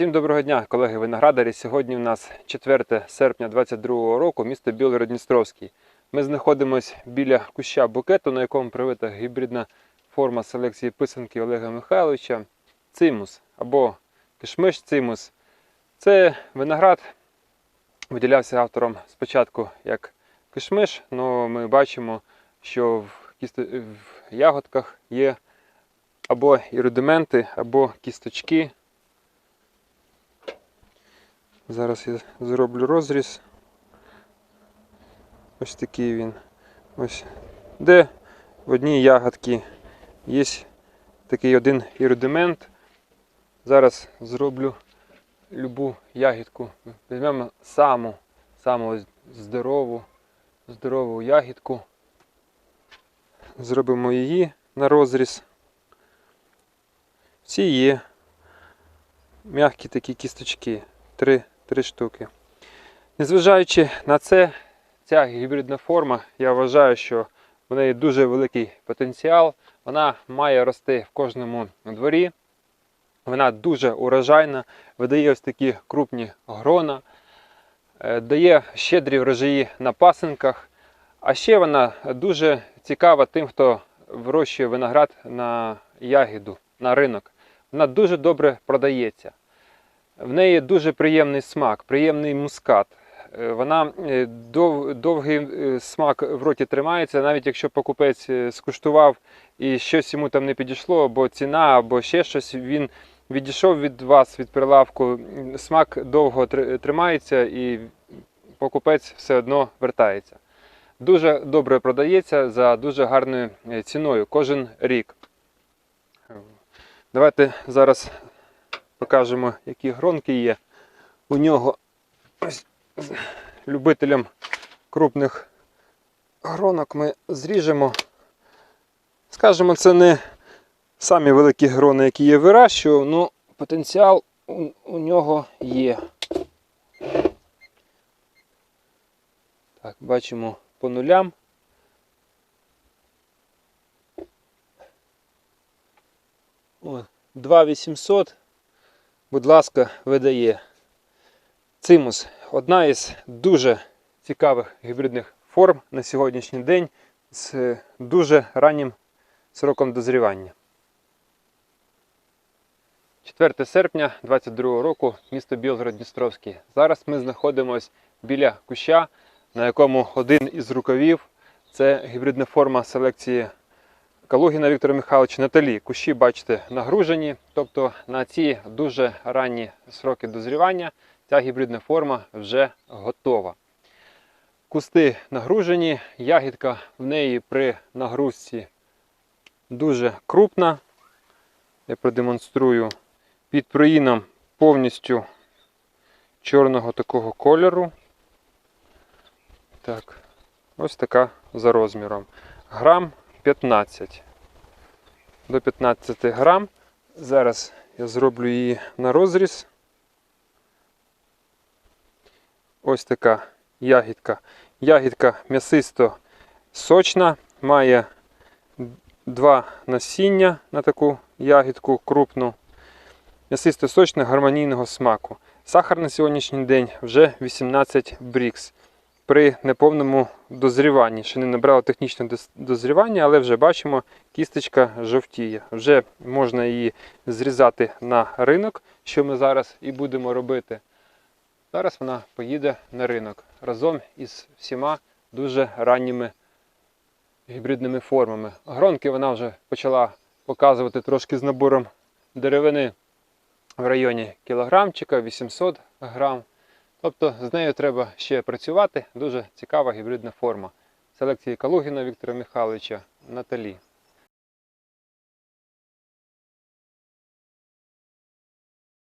Всім доброго дня, колеги виноградарі. Сьогодні у нас 4 серпня 2022 року, місто Білгород-Дністровський. Ми знаходимося біля куща букету, на якому привита гібридна форма селекції писанки Олега Михайловича цимус або кишмиш цимус. Це виноград виділявся автором спочатку як кишмиш, але ми бачимо, що в, кісто... в ягодках є або і рудименти, або кісточки. Зараз я зроблю розріз. Ось такий він. Ось. Де в одній ягодці є такий один ірудимент. Зараз зроблю любу ягідку. Візьмемо саму, саму здорову, здорову ягідку. Зробимо її на розріз. Всі є м'які такі кісточки. Три, три штуки. Незважаючи на це, ця гібридна форма, я вважаю, що в неї дуже великий потенціал. Вона має рости в кожному дворі. Вона дуже урожайна, видає ось такі крупні грона, е, дає щедрі врожаї на пасинках. А ще вона дуже цікава тим, хто вирощує виноград на ягіду, на ринок. Вона дуже добре продається. В неї дуже приємний смак, приємний мускат. Е, Вона е, дов, довгий е, смак в роті тримається, навіть якщо покупець скуштував і щось йому там не підійшло, або ціна, або ще щось, він відійшов від вас, від прилавку. Смак довго тримається і покупець все одно вертається. Дуже добре продається за дуже гарною ціною кожен рік. Давайте зараз покажемо, які гронки є. У нього ось любителям крупних гронок ми зріжемо. Скажемо, це не самі великі грони, які я вирощував, але потенціал у, у нього є. Так, бачимо по нулям. О, 2800 будь ласка, видає. Цимус одна із дуже цікавих гібридних форм на сьогоднішній день з е, дуже раннім сроком дозрівання. 4 серпня 2022 року, місто Білгород-Дністровський. Зараз ми знаходимося біля куща, на якому один із рукавів це гібридна форма селекції Калугіна Віктора Михайловича Наталі. Кущі, бачите, нагружені, тобто на ці дуже ранні сроки дозрівання ця гібридна форма вже готова. Кусти нагружені, ягідка в неї при нагрузці дуже крупна. Я продемонструю під проїном повністю чорного такого кольору. Так, ось така за розміром. Грам 15. До 15 грам. Зараз я зроблю її на розріз. Ось така ягідка. Ягідка м'ясисто сочна, має два насіння на таку ягідку крупну. М'ясисто сочне гармонійного смаку. Сахар на сьогоднішній день вже 18 брікс. При неповному дозріванні. Ще не набрало технічне дозрівання, але вже бачимо, кісточка жовтіє. Вже можна її зрізати на ринок, що ми зараз і будемо робити. Зараз вона поїде на ринок разом із всіма дуже ранніми гібридними формами. Гронки вона вже почала показувати трошки з набором деревини в районі кілограмчика, 800 грам. Тобто з нею треба ще працювати. Дуже цікава гібридна форма. Селекції Калугіна Віктора Михайловича Наталі.